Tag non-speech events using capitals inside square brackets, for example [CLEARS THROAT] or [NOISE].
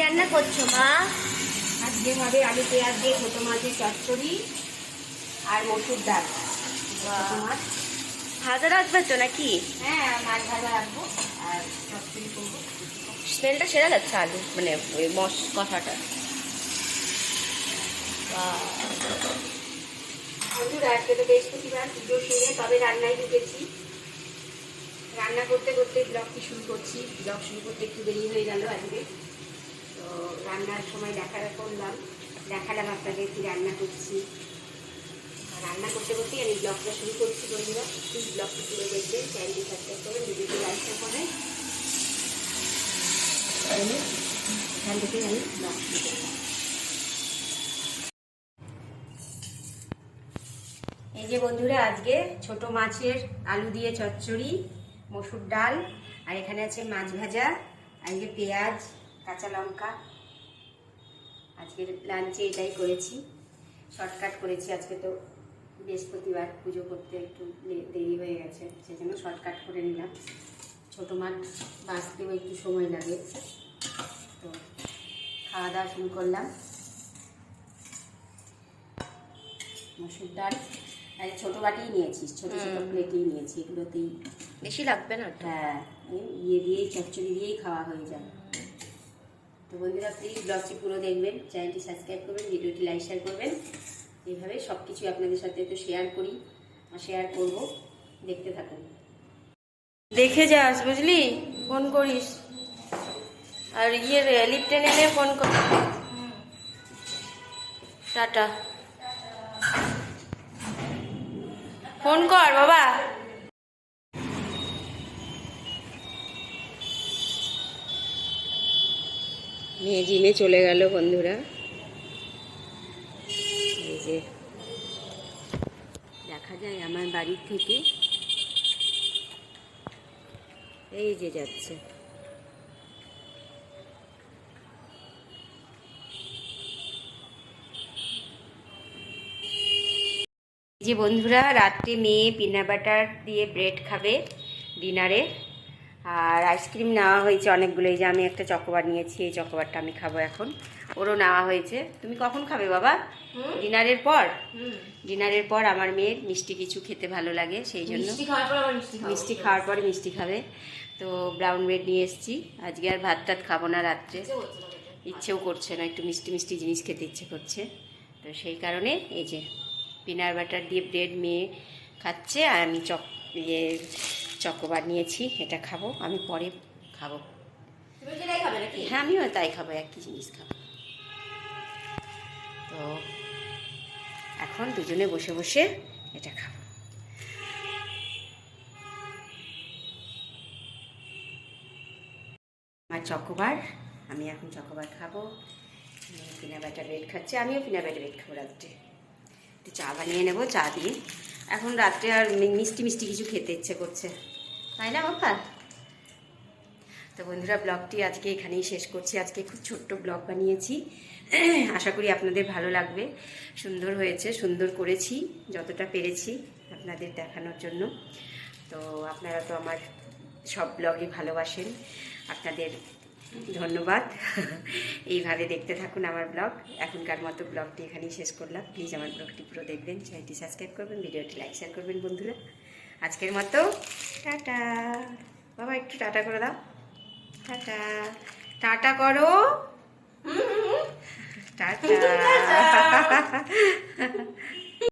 রান্না করছ মা? আজকে হবে আলু পেঁয়াজ দিয়ে ছোটো মাছের চচ্চড়ি আর মসুর ডাল। মাছ। ভাজা রাখবে তো নাকি? হ্যাঁ মাছ ভাজা রাখব আর চচ্চড়ি করব। স্মেলটা সেরা যাচ্ছে আলু মানে ওই মশ বন্ধুরা আজকে তো বৃহস্পতিবার পুজো সেরে তবে রান্নায় ঢুকেছি। রান্না করতে করতে ব্লগটি শুরু করছি। ব্লগ শুরু করতে একটু দেরি হয়ে গেল আজকে। রান্নার সময় দেখা করলাম। দেখালাম আপনাদের কি রান্না করছি। রান্না করতে করতেই আমি ব্লগটা শুরু করছি বন্ধুরা। প্লিজ ব্লগটি পুরো দেখবেন চ্যানেলটি সাবস্ক্রাইব করবেন ভিডিওটি লাইক করবেন তাহলে এখান থেকে আমি এই যে বন্ধুরা, আজকে ছোট মাছের আলু দিয়ে চচ্চড়ি, মসুর ডাল, আর এখানে আছে মাছ ভাজা, আর এই পেঁয়াজ কাঁচা লঙ্কা। আজকের লাঞ্চে এটাই করেছি। শর্টকাট করেছি। আজকে তো বৃহস্পতিবার পুজো করতে একটু দেরি হয়ে গেছে সেজন্য শর্টকাট করে নিলাম। ছোটো মাছ বাঁচতেও একটু সময় লাগে। তো খাওয়া দাওয়া শুরু করলাম। মসুর ডাল। আর ছোটো বাটিই নিয়েছি ছোটো ছোটো প্লেটেই নিয়েছি। এগুলোতেই বেশি লাগবে না হ্যাঁ ইয়ে দিয়েই চচ্চড়ি দিয়েই খাওয়া হয়ে যায়। তো বন্ধুরা প্লিজ ব্লগটি পুরো দেখবেন চ্যানেলটি সাবস্ক্রাইব করবেন, ভিডিওটি লাইক শেয়ার করবেন। এইভাবে সব কিছু আপনাদের সাথে একটু শেয়ার করি আর শেয়ার করব। দেখতে থাকুন। দেখে যাস, বুঝলি? ফোন করিস। আর ইয়ে লিপটেন এনে ফোন কর। টাটা। ফোন কর, বাবা। মেয়ে জিমে চলে গেল বন্ধুরা। এই যে, দেখা যায় আমার বাড়ির থেকে। এই যে যাচ্ছে। যে বন্ধুরা, রাত্রে মেয়ে পিনা বাটার দিয়ে ব্রেড খাবে ডিনারে। আর আইসক্রিম নেওয়া হয়েছে অনেকগুলো এই যে আমি একটা চকোবার নিয়েছি এই চকোবারটা আমি খাব এখন। ওরও নেওয়া হয়েছে। তুমি কখন খাবে বাবা? ডিনারের পর? ডিনারের পর আমার মেয়ের মিষ্টি কিছু খেতে ভালো লাগে সেই জন্য। মিষ্টি খাওয়ার পরে মিষ্টি খাবে। তো ব্রাউন ব্রেড নিয়ে এসেছি। আজকে আর ভাত টাত খাব না রাত্রে। ইচ্ছেও করছে না একটু মিষ্টি মিষ্টি জিনিস খেতে ইচ্ছে করছে। তো সেই কারণে এই যে পিনার বাটার দিয়ে ব্রেড মেয়ে খাচ্ছে আর আমি চক ইয়ে চকোবার নিয়েছি এটা খাব আমি পরে খাব। হ্যাঁ আমিও তাই খাব একই জিনিস খাব। তো এখন দুজনে বসে বসে এটা খাব। আমার চকোবার আমি এখন চকোবার খাব। পিনা ব্যাটার ব্রেড খাচ্ছে আমিও পিনা ব্যাটার ব্রেড খাব রাত্রে। একটু চা বানিয়ে নেব চা দিয়ে। এখন রাত্রে আর মিষ্টি মিষ্টি কিছু খেতে ইচ্ছে করছে। তাই না বাবা তো বন্ধুরা, ব্লগটি আজকে এখানেই শেষ করছি। আজকে খুব ছোট্ট ব্লগ বানিয়েছি। [CLEARS THROAT] আশা করি আপনাদের ভালো লাগবে। সুন্দর হয়েছে, সুন্দর করেছি, যতটা পেরেছি আপনাদের দেখানোর জন্য। তো আপনারা তো আমার সব ব্লগই ভালোবাসেন। আপনাদের ধন্যবাদ। এইভাবে দেখতে থাকুন আমার ব্লগ। এখনকার মতো ব্লগটি এখানেই শেষ করলাম। প্লিজ আমার ব্লগটি পুরো দেখবেন চ্যানেলটি সাবস্ক্রাইব করবেন ভিডিওটি লাইক শেয়ার করবেন বন্ধুরা। আজকের মতো টাটা। বাবা একটু টাটা করে দাও। টাটা। টাটা করো। টাটা। [LAUGHS] [LAUGHS]